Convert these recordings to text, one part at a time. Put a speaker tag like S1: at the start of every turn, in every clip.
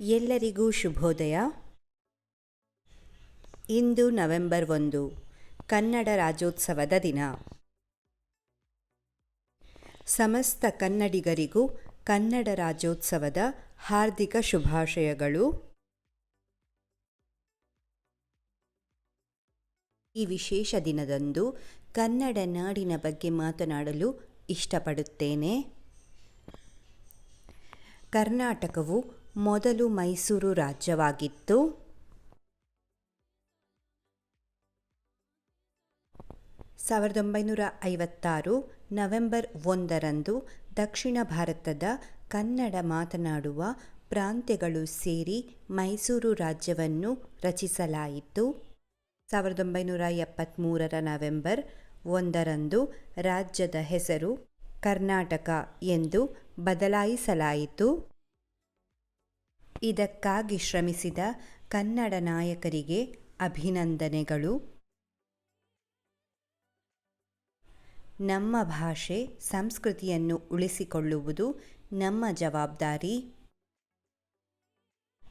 S1: ಎಲ್ಲರಿಗೂ ಶುಭೋದಯ. ಇಂದು ನವೆಂಬರ್ ಒಂದು, ಕನ್ನಡ ರಾಜ್ಯೋತ್ಸವದ ದಿನ. ಸಮಸ್ತ ಕನ್ನಡಿಗರಿಗೂ ಕನ್ನಡ ರಾಜ್ಯೋತ್ಸವದ ಹಾರ್ದಿಕ ಶುಭಾಶಯಗಳು. ಈ ವಿಶೇಷ ದಿನದಂದು ಕನ್ನಡ ನಾಡಿನ ಬಗ್ಗೆ ಮಾತನಾಡಲು ಇಷ್ಟಪಡುತ್ತೇನೆ. ಕರ್ನಾಟಕವು ಮೊದಲು ಮೈಸೂರು ರಾಜ್ಯವಾಗಿತ್ತು. ಸಾವಿರದ ಒಂಬೈನೂರ ಐವತ್ತಾರು ನವೆಂಬರ್ ಒಂದರಂದು ದಕ್ಷಿಣ ಭಾರತದ ಕನ್ನಡ ಮಾತನಾಡುವ ಪ್ರಾಂತ್ಯಗಳು ಸೇರಿ ಮೈಸೂರು ರಾಜ್ಯವನ್ನು ರಚಿಸಲಾಯಿತು. ಸಾವಿರದ ಒಂಬೈನೂರ ಎಪ್ಪತ್ತ್ಮೂರರ ನವೆಂಬರ್ ಒಂದರಂದು ರಾಜ್ಯದ ಹೆಸರು ಕರ್ನಾಟಕ ಎಂದು ಬದಲಾಯಿಸಲಾಯಿತು. ಇದಕ್ಕಾಗಿ ಶ್ರಮಿಸಿದ ಕನ್ನಡ ನಾಯಕರಿಗೆ ಅಭಿನಂದನೆಗಳು. ನಮ್ಮ ಭಾಷೆ ಸಂಸ್ಕೃತಿಯನ್ನು ಉಳಿಸಿಕೊಳ್ಳುವುದು ನಮ್ಮ ಜವಾಬ್ದಾರಿ.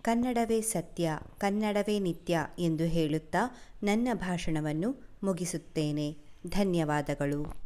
S1: ಕನ್ನಡವೇ ಸತ್ಯ, ಕನ್ನಡವೇ ನಿತ್ಯ ಎಂದು ಹೇಳುತ್ತಾ ನನ್ನ ಭಾಷಣವನ್ನು ಮುಗಿಸುತ್ತೇನೆ. ಧನ್ಯವಾದಗಳು.